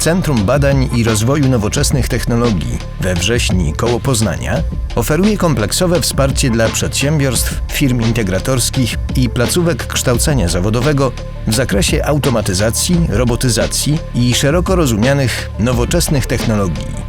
Centrum Badań i Rozwoju Nowoczesnych Technologii we Wrześni koło Poznania oferuje kompleksowe wsparcie dla przedsiębiorstw, firm integratorskich i placówek kształcenia zawodowego w zakresie automatyzacji, robotyzacji i szeroko rozumianych nowoczesnych technologii.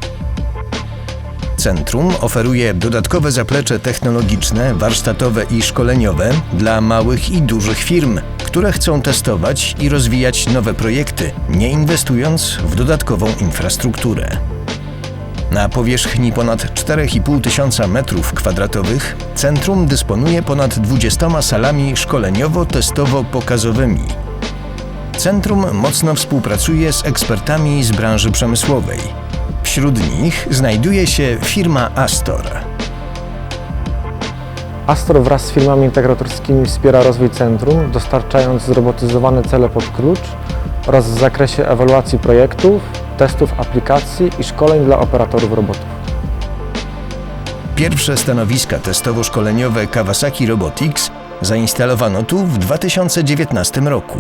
Centrum oferuje dodatkowe zaplecze technologiczne, warsztatowe i szkoleniowe dla małych i dużych firm, które chcą testować i rozwijać nowe projekty, nie inwestując w dodatkową infrastrukturę. Na powierzchni ponad 4,5 tysiąca metrów kwadratowych centrum dysponuje ponad 20 salami szkoleniowo-testowo-pokazowymi. Centrum mocno współpracuje z ekspertami z branży przemysłowej. Wśród nich znajduje się firma Astor. Astor wraz z firmami integratorskimi wspiera rozwój centrum, dostarczając zrobotyzowane cele pod klucz oraz w zakresie ewaluacji projektów, testów aplikacji i szkoleń dla operatorów robotów. Pierwsze stanowiska testowo-szkoleniowe Kawasaki Robotics zainstalowano tu w 2019 roku.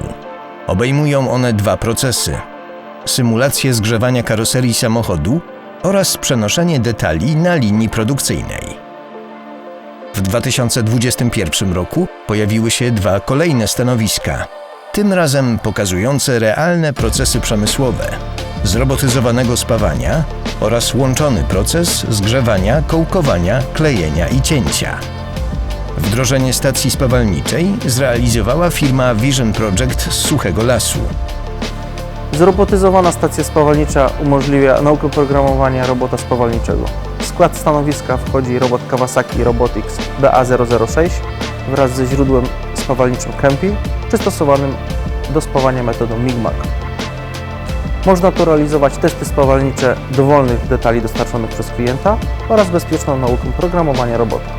Obejmują one dwa procesy: symulację zgrzewania karoserii samochodu oraz przenoszenie detali na linii produkcyjnej. W 2021 roku pojawiły się dwa kolejne stanowiska, tym razem pokazujące realne procesy przemysłowe, zrobotyzowanego spawania oraz łączony proces zgrzewania, kołkowania, klejenia i cięcia. Wdrożenie stacji spawalniczej zrealizowała firma Vision Project z Suchego Lasu. Zrobotyzowana stacja spawalnicza umożliwia naukę programowania robota spawalniczego. W skład stanowiska wchodzi robot Kawasaki Robotics BA006 wraz ze źródłem spawalniczym Kempi, przystosowanym do spawania metodą MIGMAC. Można tu realizować testy spawalnicze dowolnych detali dostarczonych przez klienta oraz bezpieczną naukę programowania robota.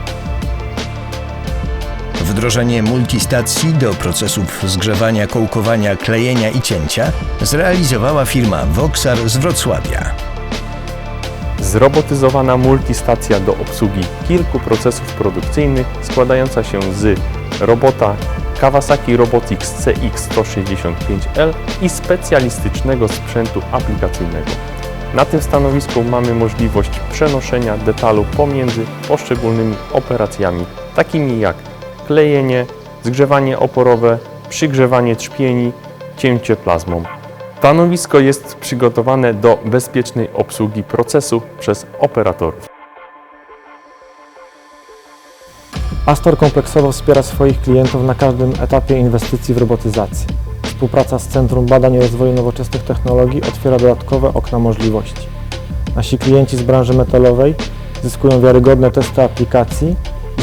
Wdrożenie multistacji do procesów zgrzewania, kołkowania, klejenia i cięcia zrealizowała firma Voxar z Wrocławia. Zrobotyzowana multistacja do obsługi kilku procesów produkcyjnych składająca się z robota Kawasaki Robotics CX165L i specjalistycznego sprzętu aplikacyjnego. Na tym stanowisku mamy możliwość przenoszenia detalu pomiędzy poszczególnymi operacjami, takimi jak klejenie, zgrzewanie oporowe, przygrzewanie trzpieni, cięcie plazmą. Stanowisko jest przygotowane do bezpiecznej obsługi procesu przez operatorów. Astor kompleksowo wspiera swoich klientów na każdym etapie inwestycji w robotyzację. Współpraca z Centrum Badań i Rozwoju Nowoczesnych Technologii otwiera dodatkowe okna możliwości. Nasi klienci z branży metalowej zyskują wiarygodne testy aplikacji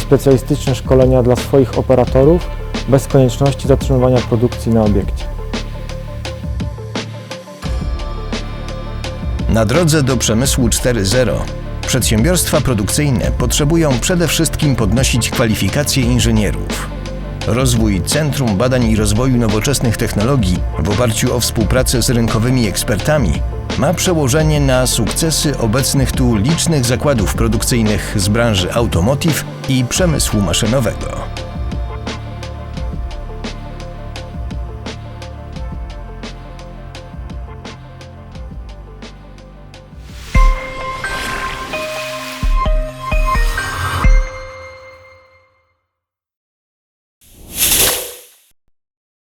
specjalistyczne szkolenia dla swoich operatorów bez konieczności zatrzymywania produkcji na obiekcie. Na drodze do przemysłu 4.0 przedsiębiorstwa produkcyjne potrzebują przede wszystkim podnosić kwalifikacje inżynierów. Rozwój Centrum Badań i Rozwoju Nowoczesnych Technologii w oparciu o współpracę z rynkowymi ekspertami ma przełożenie na sukcesy obecnych tu licznych zakładów produkcyjnych z branży automotive i przemysłu maszynowego.